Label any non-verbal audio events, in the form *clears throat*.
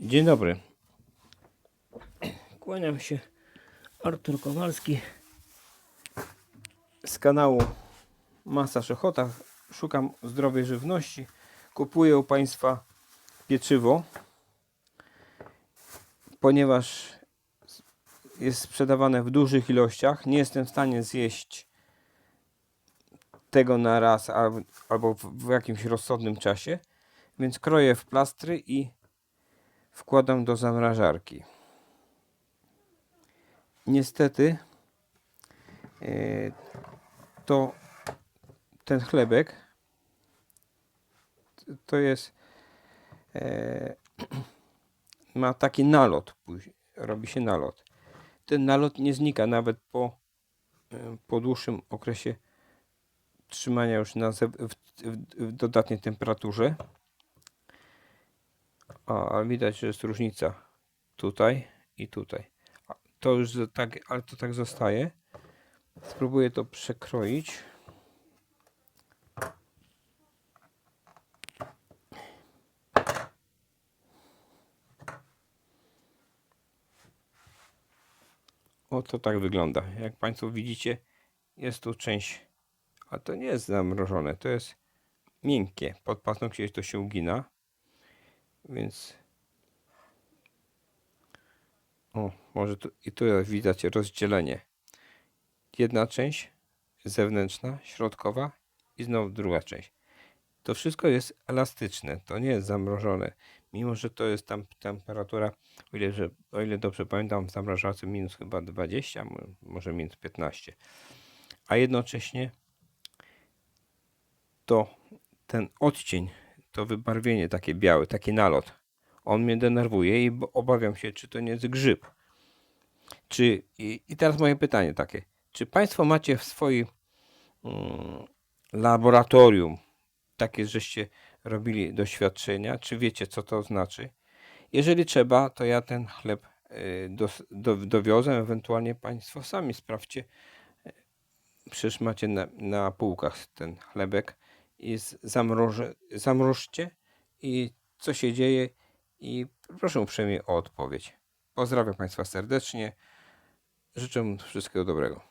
Dzień dobry. Kłaniam się. Artur Kowalski z kanału Masa Szechota. Szukam zdrowej żywności. Kupuję u Państwa pieczywo, ponieważ jest sprzedawane w dużych ilościach. Nie jestem w stanie zjeść tego na raz albo, w jakimś rozsądnym czasie, więc kroję w plastry i wkładam do zamrażarki. Niestety e, to ten chlebek to jest e, *clears throat* ma taki nalot robi się nalot. Ten nalot nie znika nawet po, e, po dłuższym okresie trzymania już na w, w, w dodatniej temperaturze. O, ale widać, że jest różnica tutaj i tutaj. A To już tak, ale to tak zostaje. Spróbuję to przekroić. O, to tak wygląda. Jak Państwo widzicie, jest tu część, a to nie jest zamrożone, to jest miękkie. Pod paznokciem to się ugina, więc o, może tu, i tu widać rozdzielenie. Jedna część zewnętrzna, środkowa i znowu druga część. To wszystko jest elastyczne, to nie jest zamrożone. Mimo, że to jest tam temperatura, o ile, że, o ile dobrze pamiętam, w zamrażarce minus chyba 20, mo- może minus 15. A jednocześnie to ten odcień, to wybarwienie takie białe, taki nalot, on mnie denerwuje i obawiam się, czy to nie jest grzyb. Czy, i, I teraz moje pytanie takie. Czy Państwo macie w swoim mm, laboratorium takie, żeście robili doświadczenia? Czy wiecie, co to znaczy? Jeżeli trzeba, to ja ten chleb y, dos, do, dowiozę, ewentualnie Państwo sami sprawdźcie. Przecież macie na, na półkach ten chlebek i z- zamroże, zamrożcie i co się dzieje i proszę uprzejmie o odpowiedź. Pozdrawiam Państwa serdecznie. Życzę wszystkiego dobrego.